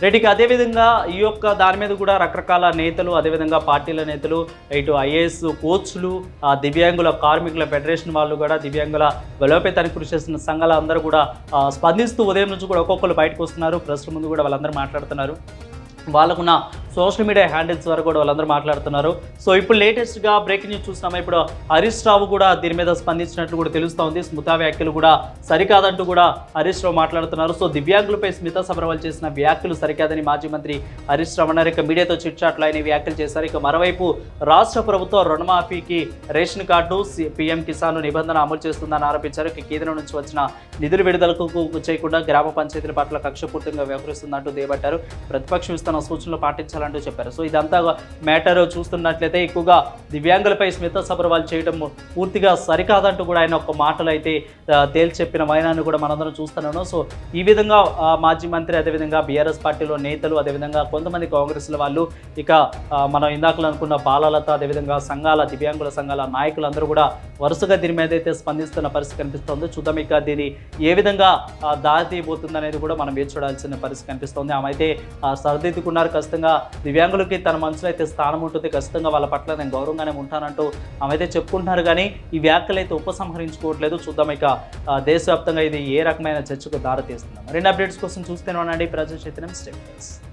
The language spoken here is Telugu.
రెడ్డికి అదేవిధంగా ఈ యొక్క దాని మీద కూడా రకరకాల నేతలు అదేవిధంగా పార్టీల నేతలు ఇటు ఐఏఎస్ కోచ్లు ఆ, దివ్యాంగుల కార్మికుల ఫెడరేషన్ వాళ్ళు కూడా దివ్యాంగుల బలోపేతానికి కృషి చేస్తున్న సంఘాల అందరూ కూడా స్పందిస్తూ ఉదయం నుంచి కూడా ఒక్కొక్కరు బయటకు వస్తున్నారు. ప్రెస్ ముందు కూడా వాళ్ళందరూ మాట్లాడుతున్నారు. వాళ్ళకున్న సోషల్ మీడియా హ్యాండిల్స్ వరకు కూడా వాళ్ళందరూ మాట్లాడుతున్నారు. సో ఇప్పుడు లేటెస్ట్గా బ్రేకింగ్ న్యూస్ చూస్తున్నాం. ఇప్పుడు హరీష్ రావు కూడా దీని మీద స్పందించినట్లు కూడా తెలుస్తూ ఉంది. స్మితా వ్యాఖ్యలు కూడా సరికాదంటూ కూడా హరీష్ రావు మాట్లాడుతున్నారు. సో దివ్యాంగులపై స్మితా సబర్వాల్ చేసిన వ్యాఖ్యలు సరికాదని మాజీ మంత్రి హరీష్ రావు అన్నారు. ఇక మీడియాతో చిట్చాట్లు ఆయన వ్యాఖ్యలు చేశారు. ఇక మరోవైపు రాష్ట్ర ప్రభుత్వం రుణమాఫీకి రేషన్ కార్డు పీఎం కిసాన్ నిబంధన అమలు చేస్తుందని ఆరోపించారు. ఇక కేంద్రం నుంచి వచ్చిన నిధులు విడుదలకు చేయకుండా గ్రామ పంచాయతీల పట్ల కక్షపూర్తంగా వ్యవహరిస్తుందంటూ దేబట్టారు. ప్రతిపక్షం ఇస్తున్న సూచనలు పాటించాలంటూ చెప్పారు. సో ఇదంతా మ్యాటర్ చూస్తున్నట్లయితే ఎక్కువగా దివ్యాంగులపై స్మిత సబర్వాల్ చేయడం పూర్తిగా సరికాదంటూ కూడా ఆయన ఒక మాటలు అయితే ఆ, తేల్చి చెప్పిన వైనాన్ని కూడా మనందరం చూస్తున్నాను. సో ఈ విధంగా మాజీ మంత్రి అదేవిధంగా బీఆర్ఎస్ పార్టీలో నేతలు అదేవిధంగా కొంతమంది కాంగ్రెస్ల వాళ్ళు ఇక మనం ఇందాకలు అనుకున్న బాలలత అదేవిధంగా సంఘాల దివ్యాంగుల సంఘాల నాయకులందరూ కూడా వరుసగా దీని మీద అయితే స్పందిస్తున్న పరిస్థితి కనిపిస్తోంది. చూద్దాం ఇక దీని ఏ విధంగా దారి తీయబోతుంది అనేది కూడా మనం వేచి చూడాల్సిన పరిస్థితి కనిపిస్తోంది. ఆమె అయితే సరిదిద్దుకున్నారు. ఖచ్చితంగా దివ్యాంగులకి తన మనసులో అయితే స్థానం ఉంటుంది. ఖచ్చితంగా వాళ్ళ పట్ల నేను గౌరవంగానే ఉంటానంటూ ఆమె అయితే చెప్పుకుంటున్నారు. కానీ ఈ వ్యాఖ్యలు అయితే ఉపసంహరించుకోవట్లేదు. చూద్దాం ఇక దేశవ్యాప్తంగా ఇది ఏ రకమైన చర్చకు దారితీస్తుంది. మరిన్ని అప్డేట్స్ కోసం చూస్తేనే ఉండండి. ప్రజా చైతన్యం స్టేట్